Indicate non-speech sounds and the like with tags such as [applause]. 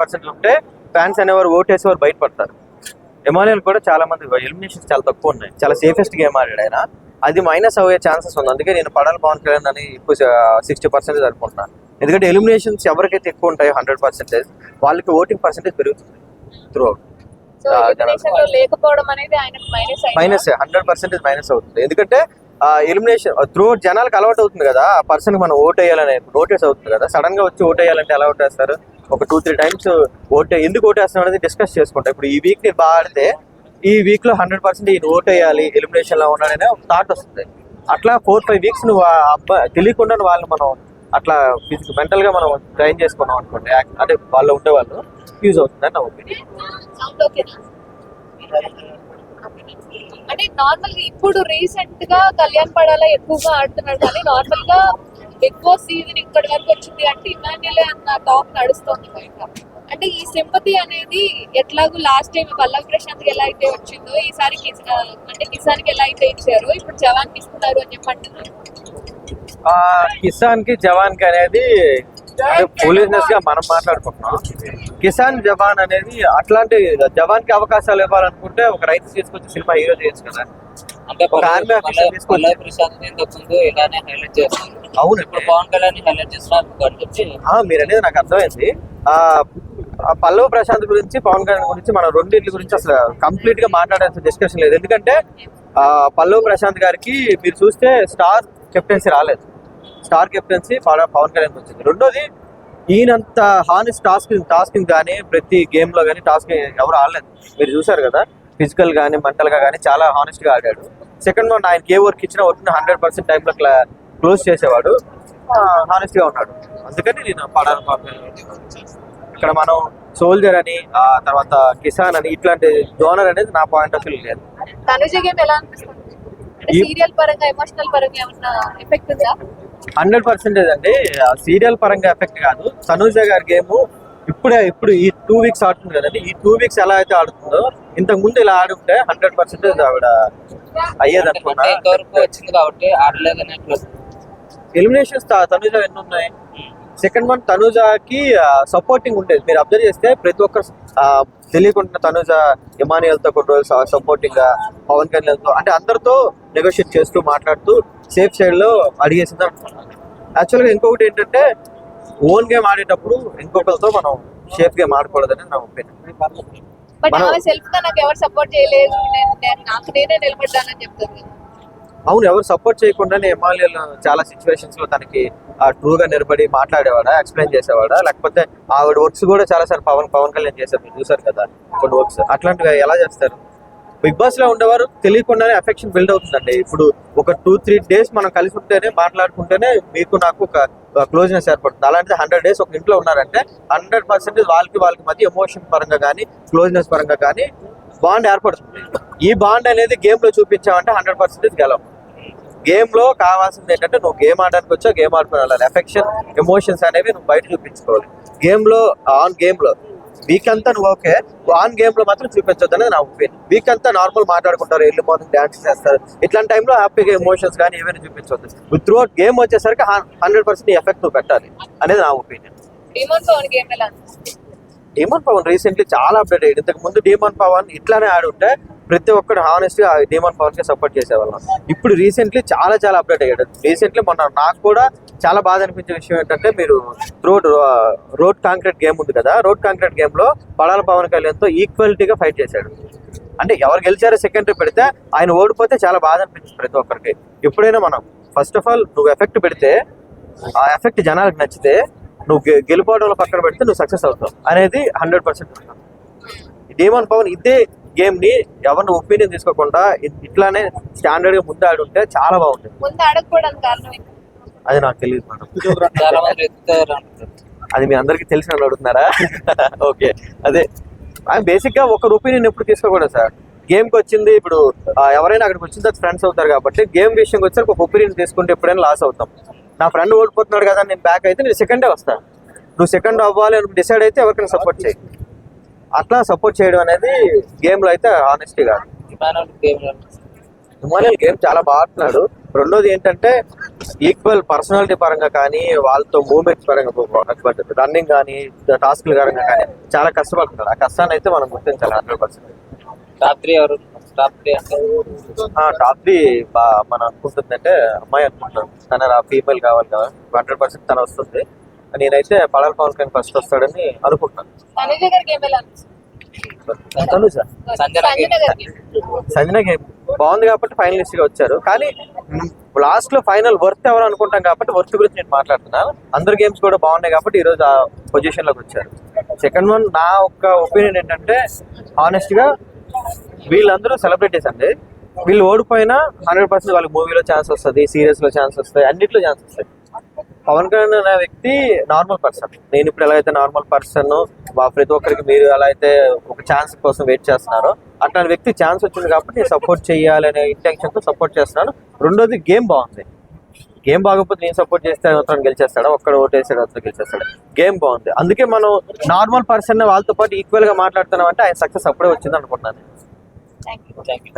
Percent ఉంటే fans అనేవారు ఓటేసేవారు బయటపడతారు. ఎమానియల్ కూడా చాలా మంది ఎలిమినేషన్స్ చాలా తక్కువ ఉన్నాయి. చాలా సేఫెస్ట్ గేమ్ ఆడాడు ఆయన. అది మైనస్ అయ్యే ఛాన్సెస్ ఉంది. అందుకే నేను పడాలి పవన్ కళ్యాణ్ అని ఎక్కువ సిక్స్టీ పర్సెంటేజ్ అనుకుంటున్నాను ఎందుకంటే ఎలిమినేషన్స్ ఎవరికైతే ఎక్కువ ఉంటాయో హండ్రెడ్ పర్సెంటేజ్ వాళ్ళకి ఓటింగ్ పర్సెంటేజ్ పెరుగుతుంది త్రూ ఆయనకు మైనస్ హండ్రెడ్ పర్సెంటేజ్ మైనస్ అవుతుంది. ఎందుకంటే ఎలిమినేషన్ త్రూ జనాలకు అలవాటు అవుతుంది కదా. ఆ పర్సన్ మనం ఓట్ వేయాలనే నోటీస్ అవుతుంది కదా. సడన్గా వచ్చి ఓట్ వేయాలంటే ఎలా ఓటేస్తారు? ఒక టూ త్రీ టైమ్స్ ఓటే ఎందుకు ఓటేస్తాం అనేది డిస్కస్ చేసుకుంటాం. ఇప్పుడు ఈ వీక్ నేను బాగా ఆడితే ఈ వీక్లో హండ్రెడ్ పర్సెంట్ ఈ ఓట్ వేయాలి ఎలిమినేషన్లో ఉన్నాడనే ఒక థాట్ వస్తుంది. అట్లా ఫోర్ ఫైవ్ వీక్స్ నువ్వు అబ్బా తెలియకుండా వాళ్ళు మనం అట్లా ఫిజికల్ మెంటల్గా మనం ట్రైన్ చేసుకున్నాం అనుకోండి అంటే వాళ్ళు ఉండే వాళ్ళు యూజ్ అవుతుంది నా ఒపీనియన్ అంటే నార్మల్గా ఇప్పుడు రీసెంట్గా కళ్యాణ్ పడాలా ఎక్కువగా ఆడుతున్నాడు కానీ నార్మల్గా బిగ్ బాస్ సీజన్ ఇక్కడి వరకు వచ్చింది అంటే ఇమాన్యులే అన్న టాక్ నడుస్తుంది బయట. అంటే ఈ సింపతి అనేది ఎట్లాగూ లాస్ట్ టైం పల్లవి ప్రశాంత్కి ఎలా అయితే వచ్చిందో ఈసారి అంటే కిసాన్కి ఎలా అయితే ఇచ్చారో ఇప్పుడు జవాన్కి ఇస్తున్నారు అని చెప్పి అంటున్నారు. ఆ కిసాన్కి జవాన్కి అనేది పోలీస్నెస్గా మనం మాట్లాడుకుంటున్నాం. కిసాన్ జవాన్ అనేది అట్లాంటి జవాన్కి అవకాశాలు ఇవ్వాలనుకుంటే ఒక రైతు తీసుకొచ్చి సినిమా హీరో చేయొచ్చు కదా. అంటే తీసుకొచ్చి- పల్లవి ప్రశాంత్ ఇంతకు ముందు ఇలానే హైలైట్ చేస్తారు. అవును. ఇప్పుడు పవన్ కళ్యాణ్ హైలైట్ చేస్తున్నారు అని చెప్పి. ఆ, మీరు అనేది నాకు అర్థమైంది. పల్లవ్ ప్రశాంత్ గురించి పవన్ కళ్యాణ్ గురించి మన రెండింటి గురించి అసలు కంప్లీట్గా మాట్లాడాల్సిన డిస్కషన్ లేదు. ఎందుకంటే ఆ పల్లవ్ ప్రశాంత్ గారికి మీరు చూస్తే స్టార్ కెప్టెన్సీ రాలేదు. స్టార్ కెప్టెన్సీ పవన్ కళ్యాణ్ వచ్చింది. రెండోది ఈయనంత హానెస్ట్ టాస్క్ టాస్కింగ్ కానీ ప్రతి గేమ్లో కానీ టాస్క్ ఎవరు ఆడలేదు. మీరు చూసారు కదా ఫిజికల్ కానీ మెంటల్గా కానీ చాలా హానెస్ట్గా ఆడాడు. సెకండ్ వన్ ఆయనకి ఏ వర్క్ ఇచ్చినా వర్క్ హండ్రెడ్ పర్సెంట్ టైంలో క్లోజ్ చేసేవాడు. హానెస్ట్గా ఉన్నాడు. అందుకని నేను పడాలి ఇక్కడ మనం సోల్జర్ అని ఆ తర్వాత కిసాన్ అని ఇట్లాంటి జోనర్ అనేది నా పాయింట్ ఆఫ్ వ్యూ లేదు. తనుజ గేమ్ ఎలా అనిపిస్తుంది? అంటే ఈ- సీరియల్ పరంగా ఎమోషనల్ పరంగా ఏమన్నా ఎఫెక్ట్ ఉందా? హండ్రెడ్ పర్సెంటేజ్ అండి. సీరియల్ పరంగా ఎఫెక్ట్ కాదు. తనూజ గారి గేమ్ ఇప్పుడే ఇప్పుడు ఈ టూ వీక్స్ ఆడుతుంది కదండి. ఈ టూ వీక్స్ ఎలా అయితే ఆడుతుందో ఇంతకు ముందు ఇలా ఆడుంటే హండ్రెడ్ పర్సెంటేజ్ ఆవిడ అయ్యేది వచ్చింది కాబట్టి ఆడలేదని ఎలిమినేషన్స్ తనూజ ఎన్ని ఉన్నాయి సెకండ్ వన్ తనూజకి సపోర్టింగ్ ఉండేది. మీరు అబ్జర్వ్ చేస్తే ప్రతి ఒక్కరు తెలియకుండా తనూజ ఇమానియల్తో కొన్ని రోజులు సపోర్టింగ్గా పవన్ కళ్యాణ్తో అంటే అందరితో నెగోషియేట్ చేస్తూ మాట్లాడుతూ సేఫ్ సైడ్లో అడిగేసింది అనుకున్నాను యాక్చువల్గా ఇంకొకటి ఏంటంటే ఓన్ గేమ్ ఆడేటప్పుడు ఇంకొకరితో మనం సేఫ్ గేమ్ ఆడకూడదని నా ఒపీనియన్ బట్ ఆమె సెల్ఫ్గా నాకు ఎవరు సపోర్ట్ చేయలేదు. నేను నేను నాకు నేనే నిలబడ్డానని చెప్తుంది. అవును ఎవరు సపోర్ట్ చేయకుండానే ఎమ్మెల్యేలు చాలా సిచ్యువేషన్స్లో తనకి ట్రూగా నిలబడి మాట్లాడేవాడా ఎక్స్ప్లెయిన్ చేసేవాడా? లేకపోతే ఆవిడ వర్క్స్ కూడా చాలా సార్ పవన్ పవన్ కళ్యాణ్ చేశారు మీరు చూసారు కదా కొన్ని వర్క్స్ అట్లాంటివి ఎలా చేస్తారు? బిగ్ బాస్లో ఉండేవారు తెలియకుండానే అఫెక్షన్ బిల్డ్ అవుతుందండి. ఇప్పుడు ఒక టూ త్రీ డేస్ మనం కలిసి ఉంటేనే మాట్లాడుకుంటేనే మీకు నాకు ఒక క్లోజ్నెస్ ఏర్పడుతుంది. అలాంటిది హండ్రెడ్ డేస్ ఒక ఇంట్లో ఉన్నారంటే హండ్రెడ్ పర్సెంటేజ్ వాళ్ళకి వాళ్ళకి మధ్య ఎమోషన్ పరంగా కానీ క్లోజ్నెస్ పరంగా కానీ బాండ్ ఏర్పడుతుంది. ఈ బాండ్ అనేది గేమ్లో చూపించామంటే హండ్రెడ్ పర్సెంటేజ్ గెలవు. గేమ్లో కావాల్సింది ఏంటంటే నువ్వు గేమ్ ఆడడానికి వచ్చావు గేమ్ ఆడుకుని వెళ్ళాలి ఎఫెక్షన్ ఎమోషన్స్ అనేవి నువ్వు బయట చూపించుకోవాలి. గేమ్లో ఆన్ గేమ్లో వీక్ అంతా నువ్వు ఓకే ఆన్ గేమ్లో మాత్రం చూపించొద్దు అనేది నా ఒపీనియన్ వీక్ అంతా నార్మల్ మాట్లాడుకుంటారు ఎర్లీ మార్నింగ్ డాన్స్ చేస్తారు. ఇట్లాంటి టైంలో హ్యాపీగా ఎమోషన్స్ కానీ ఏమైనా చూపించవద్దు త్రూ అవుట్ గేమ్ వచ్చేసరికి హండ్రెడ్ పర్సెంట్ ఎఫెక్ట్ నువ్వు పెట్టాలి అనేది నా opinion Demon Pawan Demon recently చాలా అప్డేట్ అయ్యాడు ఇంతకు ముందు డీమన్ పవన్ ఇట్లానే ఆడుంటే ప్రతి ఒక్కరు హానెస్ట్గా డీమన్ పవన్కి సపోర్ట్ చేసేవాళ్ళం. ఇప్పుడు రీసెంట్లీ చాలా చాలా అప్డేట్ అయ్యాడు. రీసెంట్లీ మొన్న నాకు కూడా చాలా బాధ అనిపించే విషయం ఏంటంటే మీరు రోడ్ రోడ్ కాంక్రీట్ గేమ్ ఉంది కదా రోడ్ కాంక్రీట్ గేమ్లో పడాల పవన్ కళ్యాణ్తో ఈక్వాలిటీగా ఫైట్ చేశాడు. అంటే ఎవరు గెలిచారో సెకండరీ పెడితే ఆయన ఓడిపోతే చాలా బాధ అనిపించింది ప్రతి ఒక్కరికి. ఎప్పుడైనా మనం ఫస్ట్ ఆఫ్ ఆల్ నువ్వు ఎఫెక్ట్ పెడితే ఆ ఎఫెక్ట్ జనాలకు నచ్చితే నువ్వు గె- గెలుపోవడంలో పక్కన పెడితే నువ్వు సక్సెస్ అవుతావు. అనేది హండ్రెడ్ పర్సెంట్ డేమన్ పవన్ ఇదే గేమ్ని ఎవరిని ఒపీనియన్ తీసుకోకుండా ఇట్లానే స్టాండర్డ్గా ముందు ఆడి ఉంటే చాలా బాగుంటుంది. ముందు కారణం? అది నాకు తెలియదు మేడం. అది మీ అందరికి తెలిసిన వాళ్ళు అడుగుతున్నారా? [laughs] ఓకే. అదే బేసిక్గా ఒక ఒపీనియన్ ఎప్పుడు తీసుకోకూడదు సార్ గేమ్కి వచ్చింది ఇప్పుడు ఎవరైనా అక్కడికి వచ్చిన తర్వాత ఫ్రెండ్స్ అవుతారు కాబట్టి గేమ్ విషయంకి వచ్చేసరికి ఒక ఒపీనియన్ తీసుకుంటే ఎప్పుడైనా లాస్ అవుతాం. నా ఫ్రెండ్ ఓడిపోతున్నాడు కదా నేను బ్యాక్ అయితే నేను సెకండే వస్తా. నువ్వు సెకండ్ అవ్వాలి అని డిసైడ్ అయితే ఎవరికైనా సపోర్ట్ చేయి. అట్లా సపోర్ట్ చేయడం అనేది గేమ్లో అయితే ఆనెస్టీ కాదు. ఇమానుల్ గేమ్ హిమాలయన్ గేమ్ చాలా బాగా ఆడుతున్నాడు. రెండోది ఏంటంటే ఈక్వల్ పర్సనాలిటీ పరంగా కానీ వాళ్ళతో మూమెంట్స్ పరంగా రన్నింగ్ కానీ టాస్క్ల పరంగా కానీ చాలా కష్టపడుతున్నారు ఆ కష్టాన్ని అయితే మనం గుర్తించాలి హండ్రెడ్ పర్సెంట్ టాప్ త్రీ ఎవరు టాప్ త్రీ అంటే టాప్ త్రీ మనం అనుకుంటుందంటే అమ్మాయి అనుకుంటాను తన ఫీమేల్ కావాలి కదా. హండ్రెడ్ పర్సెంట్ తన వస్తుంది. నేనైతే పడాల పవన్ కళ్యాణ్ ఫస్ట్ వస్తాడని అనుకుంటున్నాను తనుజ సంజన సంజనకి బాగుంది కాబట్టి ఫైనలిస్ట్గా వచ్చారు. కానీ లాస్ట్లో ఫైనల్ వర్త్ ఎవరు అనుకుంటాం కాబట్టి వర్త్ గురించి నేను మాట్లాడుతున్నాను అందరు గేమ్స్ కూడా బాగున్నాయి కాబట్టి ఈ రోజు ఆ పొజిషన్లోకి వచ్చారు. సెకండ్ వన్ నా ఒక్క ఒపీనియన్ ఏంటంటే ఆనెస్ట్గా వీళ్ళందరూ సెలబ్రిటీస్ అండి. వీళ్ళు ఓడిపోయినా హండ్రెడ్ పర్సెంట్ వాళ్ళకి మూవీలో ఛాన్స్ వస్తుంది సీరియస్లో ఛాన్స్ వస్తాయి అన్నిట్లో ఛాన్స్ వస్తాయి పవన్ కళ్యాణ్ అనే వ్యక్తి నార్మల్ పర్సన్ నేను ఇప్పుడు ఎలా అయితే నార్మల్ పర్సన్ ప్రతి ఒక్కరికి మీరు ఎలా అయితే ఒక ఛాన్స్ కోసం వెయిట్ చేస్తున్నారో అట్లాంటి వ్యక్తి ఛాన్స్ వచ్చింది కాబట్టి నేను సపోర్ట్ చేయాలనే ఇంటెన్షన్తో సపోర్ట్ చేస్తున్నాను రెండోది గేమ్ బాగుంది. గేమ్ బాగోకపోతే నేను సపోర్ట్ చేస్తే అతను గెలిచేస్తాడా? ఒక్కడ ఓటేసాడు అతను గెలిచేస్తాడు? గేమ్ బాగుంది. అందుకే మనం నార్మల్ పర్సన్ వాళ్ళతో పాటు ఈక్వల్గా మాట్లాడుతున్నాం అంటే ఆయన సక్సెస్ అప్పుడే వచ్చింది అనుకుంటున్నాను థ్యాంక్ యూ థ్యాంక్ యూ